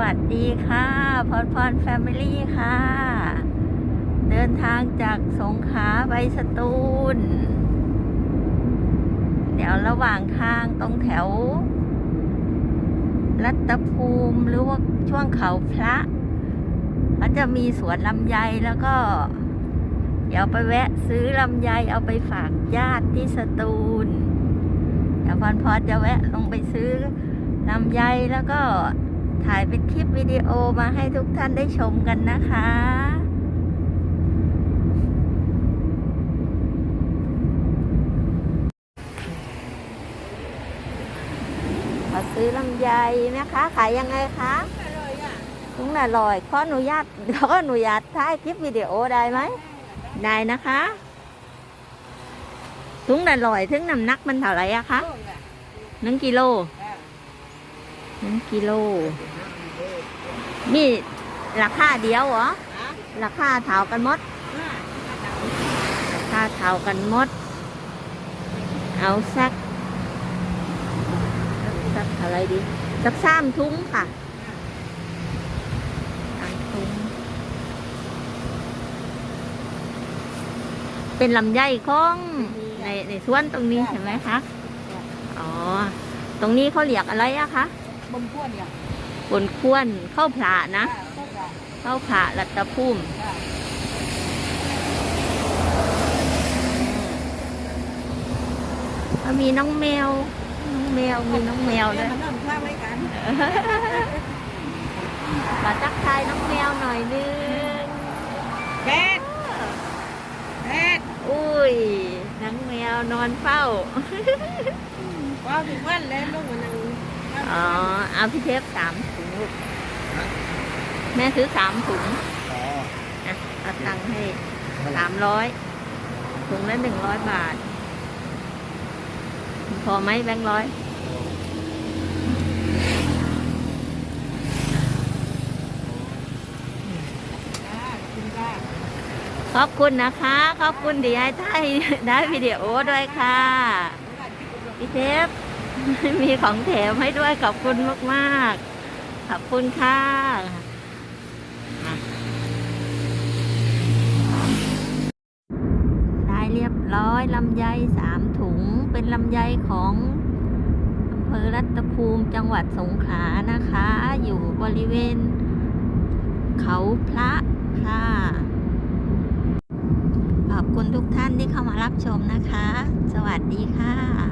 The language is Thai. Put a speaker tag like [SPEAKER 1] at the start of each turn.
[SPEAKER 1] วัสดีค่ะพรพรแฟมิลี่ค่ะ เดินทางจากสงขลาไปสตูล เดี๋ยวระหว่างทางตรงแถว รัตภูมิหรือว่าช่วงเขาพระเขาจะมีสวนลำไยแล้วก็ เดี๋ยวไปแวะซื้อลำไยเอาไปฝากญาติที่สตูล เดี๋ยวพรพรจะแวะลงไปซื้อลำไยแล้วก็ ถ่ายเป็นคลิปวิดีโอมาให้ทุกท่านได้ชมกันนะคะขอซื้อลำไยนะคะ ขายยังไงคะถุงละลอยขออนุญาตขออนุญาตถ่ายคลิปวิดีโอได้ไหม ได้นะคะถุงละลอยถึงน้ำหนักมันเท่าไหร่อะคะหนึ่งกิโล นึ่งกิโลมีราคาเดียวเหรอราคาเท่ากันหมดราคาเท่ากันหมด เอาสัก สักอะไรดีสักสามถุงค่ะสามถุงเป็นลำไยของในในสวนตรงนี้ใช่ไหมคะ อ๋อ ตรงนี้เขาเรียกอะไรอะคะ
[SPEAKER 2] บนขั้วเนี่ย
[SPEAKER 1] บนควนเข้าวผละนะ
[SPEAKER 2] ก็จะ
[SPEAKER 1] เข้าวผละรัตภูมิแล้วมีน้องแมว น้องแมวมีน้องแมวด้วย
[SPEAKER 2] มันนั่งข้างไว้กัน
[SPEAKER 1] มาทักทายน้องแมวหน่อยนึง
[SPEAKER 2] แพทแพท
[SPEAKER 1] อุ้ย น้องแมวนอนเฝ้า
[SPEAKER 2] ว้าวถึงวันแล้วลูกมันนั่ง
[SPEAKER 1] อ๋อ เอาพี่เทปสามถุงลูกแม่ซื้อสามถุง
[SPEAKER 3] อ๋อ
[SPEAKER 1] อะเอาตังค์ให้สามร้อยถุงละหนึ่งร้อยบาท พอไหมแบงค์ร้อย
[SPEAKER 2] คุณป้า
[SPEAKER 1] ขอบคุณนะคะ ขอบคุณที่ให้ได้ได้วิดีโอด้วยค่ะพี่เทป มีของแถมให้ด้วยขอบคุณมากๆ ขอบคุณค่ะอะได้เรียบร้อยลำไยสามถุงเป็นลำไยของอำเภอรัตภูมิจังหวัดสงขลานะคะ อยู่บริเวณ เขาพระค่ะขอบคุณทุกท่านที่เข้ามารับชมนะคะ สวัสดีค่ะ